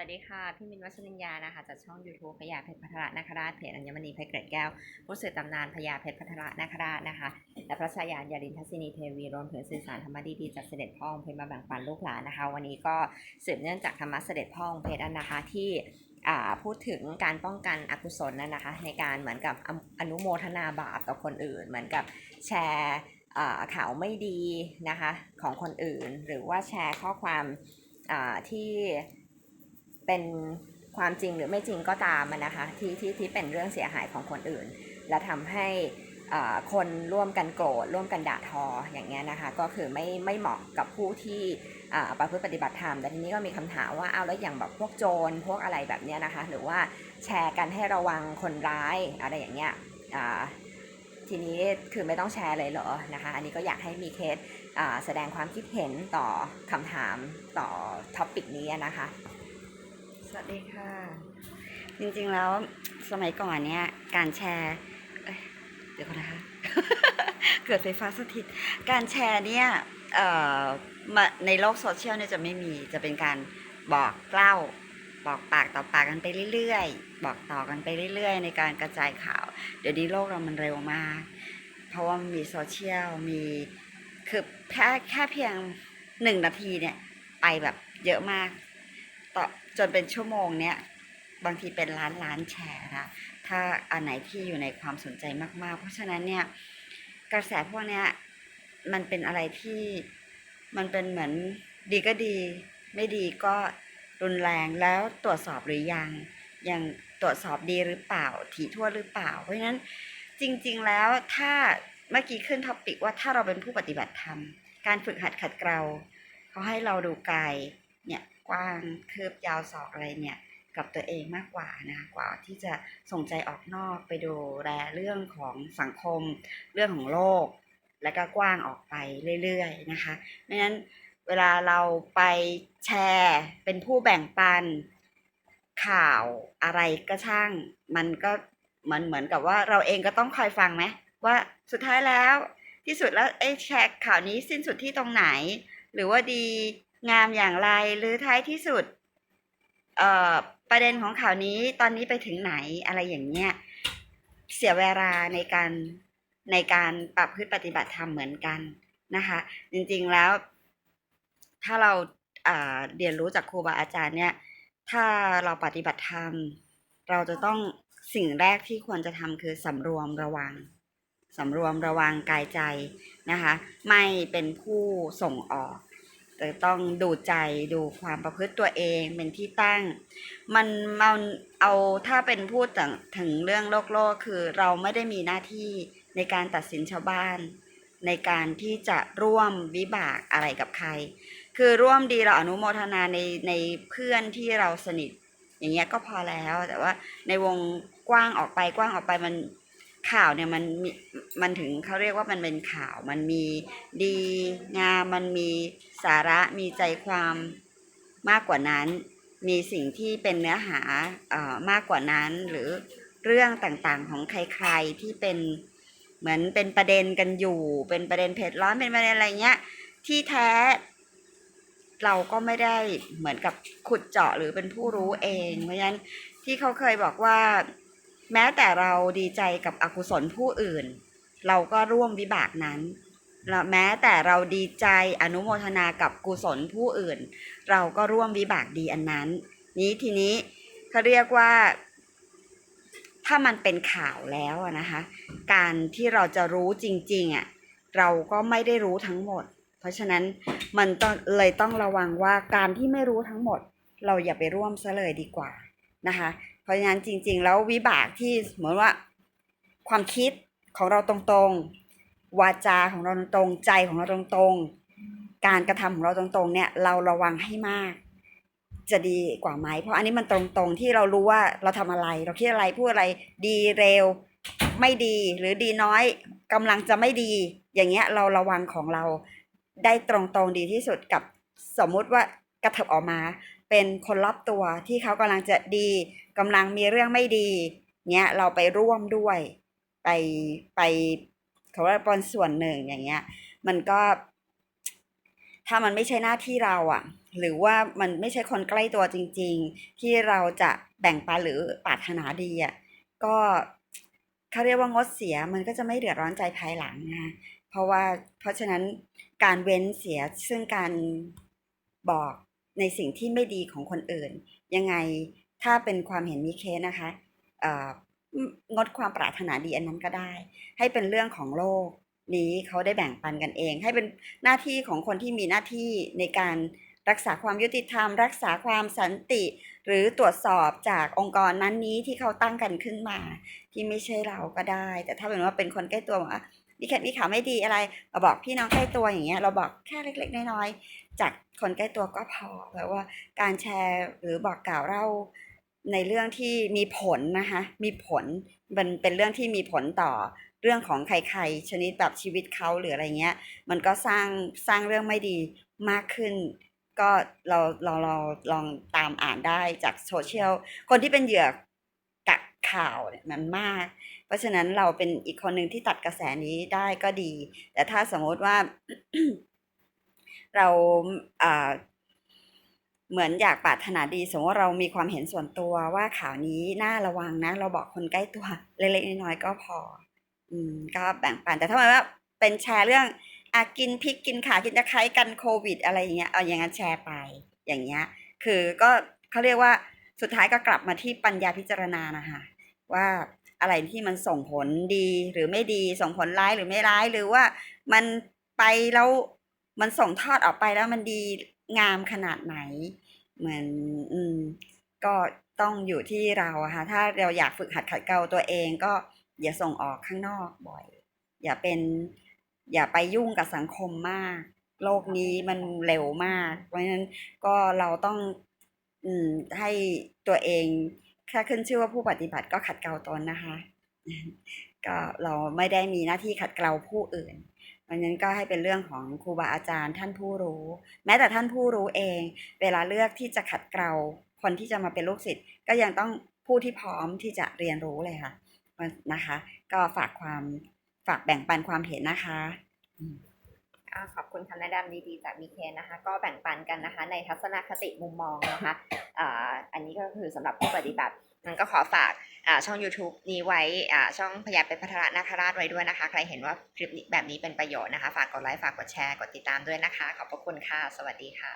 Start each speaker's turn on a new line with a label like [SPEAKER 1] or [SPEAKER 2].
[SPEAKER 1] วัสดีค่ะ พี่มินวัชรินยานะคะจากช่อง YouTube พญาเพชรพัทระนาคราชเพจอัญมณีเพชรเกร็ดแก้ว ผู้สื่อตำนานพญาเพชรพัทระนาคราชนะคะ และพระชายานยารินทัศนีเทวีรวมถึงสื่อสารธรรมดีๆจากเสด็จพ่อองค์เพชรมาแบ่งปันลูกหลานนะคะ วันนี้ก็สืบเนื่องจากธรรมะเสด็จพ่อองค์เพชรนะคะที่พูดถึงการป้องกันอกุศลนั่นนะคะ ในการเหมือนกับอนุโมทนาบาปกับคนอื่น เหมือนกับแชร์ข่าวไม่ดีนะคะของคนอื่น หรือว่าแชร์ข้อความที่ เป็นความจริงหรือไม่จริงก็ตามนะคะที่ที่ที่เป็นเรื่องเสียหายของคนอื่น และทำให้คนร่วมกันโกรธร่วมกันด่าทออย่างเงี้ยนะคะก็คือไม่ไม่เหมาะกับผู้ที่อ่าประพฤติปฏิบัติธรรมแต่ทีนี้ก็มีคำถามว่าเอาแล้วอย่างแบบพวกโจรพวกอะไรแบบเนี้ยนะคะหรือว่าแชร์กันให้ระวังคนร้ายอะไรอย่างเงี้ยทีนี้คือไม่ต้องแชร์เลยเหรอนะคะอันนี้ก็อยากให้มีเคสแสดงความคิดเห็นต่อคำถามต่อท็อปิกนี้นะคะ
[SPEAKER 2] สวัสดีค่ะ จริงๆแล้วสมัยก่อนเนี่ยการแชร์เเดี๋ยวก่อนนะคะ เกิดไฟฟ้าสถิต การแชร์เนี่ยเอ่อมาในโลกโซเชียลเนี่ยจะไม่มีจะเป็นการบอกเล่าบอกปากต่อปากกันไปเรื่อยๆ บอกต่อกันไปเรื่อยๆ ในการกระจายข่าว เดี๋ยวนี้โลกเรามันเร็วมาก เพราะว่ามันมีโซเชียลมีคือแค่แค่เพียงหนึ่งนาทีเนี่ย ไปแบบเยอะมากต่อ จนเป็นชั่วโมงเนี้ยบางทีเป็นล้านล้านแชร์นะถ้าอันไหนที่อยู่ในความสนใจมาก ๆ เพราะฉะนั้นเนี่ยกระแสพวกเนี้ยมันเป็นอะไรที่มันเป็นเหมือนดีก็ดี ไม่ดีก็รุนแรงแล้วตรวจสอบหรือยัง ยังตรวจสอบดีหรือเปล่าถี่ถ้วหรือเปล่า เพราะฉะนั้นจริง ๆ แล้วถ้าเมื่อกี้ขึ้นท็อปิกว่าถ้าเราเป็นผู้ปฏิบัติธรรม การฝึกหัดขัดเกลาเขาให้เราดูกายเนี่ย กว้างคืบยาวศอกอะไรเนี่ยกับตัวเองมากกว่านะกว่าที่จะส่งใจออกนอกไปดูแลเรื่องของสังคม เรื่องของโลก และก็กว้างออกไปเรื่อยๆนะคะไม่งั้นเวลาเราไปแชร์เป็นผู้แบ่งปันข่าวอะไรก็ช่าง มันก็เหมือนเหมือนกับว่าเราเองก็ต้องคอยฟังไหมว่าสุดท้ายแล้วที่สุดแล้วไอ้แชร์ข่าวนี้สิ้นสุดที่ตรงไหน หรือว่าดี งามอย่างไร หรือท้ายที่สุดเอ่อประเด็นของข่าวนี้ตอนนี้ไปถึงไหนอะไรอย่างเงี้ยเสียเวลาในการในการปรับพฤติปฏิบัติธรรมเหมือนกันนะคะ จริงๆแล้ว ถ้าเราอ่าเรียนรู้จากครูบาอาจารย์เนี่ย ถ้าเราปฏิบัติธรรม เราจะต้องสิ่งแรกที่ควรจะทำคือสำรวมระวังสำรวมระวังกายใจนะคะ ไม่เป็นผู้ส่งออก แต่ต้องดูใจดูความประพฤติตัวเองเป็นที่ตั้ง มันมันเอาถ้าเป็นพูดถึงถึงเรื่องโลกโลกคือเราไม่ได้มีหน้าที่ในการตัดสินชาวบ้าน ในการที่จะร่วมวิบากอะไรกับใคร คือร่วมดีเราอนุโมทนาในในเพื่อนที่เราสนิท อย่างเงี้ยก็พอแล้วแต่ว่าในวงกว้างออกไปกว้างออกไปมัน ข่าวเนี่ยมันมีมันถึงเขาเรียกว่ามันเป็นข่าวมันมีดีงามมันมีสาระมีใจความมากกว่านั้น มีสิ่งที่เป็นเนื้อหาเอ่อมากกว่านั้น หรือเรื่องต่างๆของใครๆที่เป็นเหมือนเป็นประเด็นกันอยู่ เป็นประเด็นเผ็ดร้อนเป็นประเด็นอะไรเงี้ยที่แท้ เราก็ไม่ได้เหมือนกับขุดเจาะหรือเป็นผู้รู้เอง เพราะฉะนั้นที่เขาเคยบอกว่า แม้แต่เราดีใจกับอกุศลผู้อื่น เราก็ร่วมวิบากนั้นและแม้แต่เราดีใจอนุโมทนากับกุศลผู้อื่น เราก็ร่วมวิบากดีอันนั้น นี้ทีนี้เขาเรียกว่า ถ้ามันเป็นข่าวแล้วนะคะ การที่เราจะรู้จริงๆอะเราก็ไม่ได้รู้ทั้งหมด เพราะฉะนั้นมันต้องเลยต้องระวังว่าการที่ไม่รู้ทั้งหมด เราอย่าไปร่วมซะเลยดีกว่านะคะ ราะฉะนั้นจริง ๆ แล้ววิบากที่เหมือนว่า ความคิดของเราตรงๆ วาจาของเราตรงๆ ใจของเราตรงๆ การกระทำของเราตรงๆ เนี่ยเราระวังให้มาก จะดีกว่าไหม เพราะอันนี้มันตรงๆที่เรารู้ว่าเราทำอะไร เราคิดอะไรพูดอะไรดีเร็วไม่ดีหรือดีน้อยกำลังจะไม่ดี อย่างเงี้ยเราระวังของเราได้ตรงๆดีที่สุดกับสมมุติว่ากระเถิบออกมา เป็นคนรอบตัวที่เขากำลังจะดี กำลังมีเรื่องไม่ดีเงี้ยเราไปร่วมด้วย ไปไปเขาว่าป็นส่วนหนึ่งอย่างเงี้ย มันก็ ถ้ามันไม่ใช่หน้าที่เราอะ หรือว่ามันไม่ใช่คนใกล้ตัวจริง ๆ ที่เราจะแบ่งปันหรือปรารถนาดีอะก็เขาเรียกว่างดเสียมันก็จะไม่เดือดร้อนใจภายหลังนะเพราะว่าเพราะฉะนั้นการเว้นเสียซึ่งการบอกในสิ่งที่ไม่ดีของคนอื่น ยังไง ถ้าเป็นความเห็นมีเคสนะคะงดความปรารถนาดีอันนั้นก็ได้ ให้เป็นเรื่องของโลกนี้เขาได้แบ่งปันกันเอง ให้เป็นหน้าที่ของคนที่มีหน้าที่ในการรักษาความยุติธรรม รักษาความสันติ หรือตรวจสอบจากองค์กรนั้นนี้ที่เขาตั้งกันขึ้นมา ที่ไม่ใช่เราก็ได้ แต่ถ้าเป็นว่าเป็นคนใกล้ตัวบอกว่ามีแค่มีข่าวไม่ดีอะไรเราบอกพี่น้องใกล้ตัวอย่างเงี้ยเราบอกแค่เล็ก ๆ น้อยๆจากคนใกล้ตัวก็พอแปลว่าการแชร์หรือบอกกล่าวเล่า ในเรื่องที่มีผลนะคะมีผลมันเป็นเรื่องที่มีผลต่อเรื่องของใครๆชนิดแบบชีวิตเขาหรืออะไรเงี้ย มันก็สร้างสร้างเรื่องไม่ดีมากขึ้น ก็เราเราเราลองตามอ่านได้จากโซเชียลคนที่เป็นเหยื่อกักข่าวเนี่ยมันมาก เพราะฉะนั้นเราเป็นอีกคนหนึ่งที่ตัดกระแสนี้ได้ก็ดี แต่ถ้าสมมติว่าเราอ่า เหมือนอยากปรารถนาดีสมมติว่าเรามีความเห็นส่วนตัวว่าข่าวนี้น่าระวังนะ เราบอกคนใกล้ตัวเล็กๆน้อยๆก็พอ อืม ก็แบ่งปันแต่ถ้ามันว่าเป็นแชร์เรื่องอากินพริกกินขากินตะไคร้กันโควิด อะไรอย่างเงี้ยเอาอย่างนั้นแชร์ไป อย่างเงี้ย คือก็เขาเรียกว่าสุดท้ายก็กลับมาที่ปัญญาพิจารณานะคะว่าอะไรที่มันส่งผลดีหรือไม่ดีส่งผลร้ายหรือไม่ร้ายหรือว่ามันไปแล้วมันส่งทอดออกไปแล้วมันดี งามขนาดไหน เหมือนอืมก็ต้องอยู่ที่เราค่ะถ้าเราอยากฝึกหัดขัดเกลาตัวเองก็อย่าส่งออกข้างนอกบ่อย อย่าเป็นอย่าไปยุ่งกับสังคมมาก โลกนี้มันเร็วมาก เพราะฉะนั้นก็เราต้องอืมให้ตัวเองแค่ขึ้นชื่อว่าผู้ปฏิบัติก็ขัดเกลาตนนะคะ ก็เราไม่ได้มีหน้าที่ขัดเกลาผู้อื่น เพราะนั้นก็ให้เป็นเรื่องของครูบาอาจารย์ท่านผู้รู้ แม้แต่ท่านผู้รู้เอง เวลาเลือกที่จะขัดเกลาคนที่จะมาเป็นลูกศิษย์ก็ยังต้องผู้ที่พร้อมที่จะเรียนรู้เลยค่ะนะคะ ก็ฝากความฝากแบ่งปันความเห็นนะคะ
[SPEAKER 1] ขอบคุณคำแนะนำดีๆจากมีเคนนะคะ ก็แบ่งปันกันนะคะ ในทัศนคติมุมมองนะคะอันนี้ก็คือสำหรับผู้ปฏิบัติมันก็ขอฝากช่อง YouTube นี้ไว้ช่องพยาเป็นพัทรนาคราชไว้ด้วยนะคะ ใครเห็นว่าคลิปแบบนี้เป็นประโยชน์นะคะ ฝากกดไลค์ ฝากกดแชร์ กดติดตามด้วยนะคะ ขอบพระคุณค่ะ สวัสดีค่ะ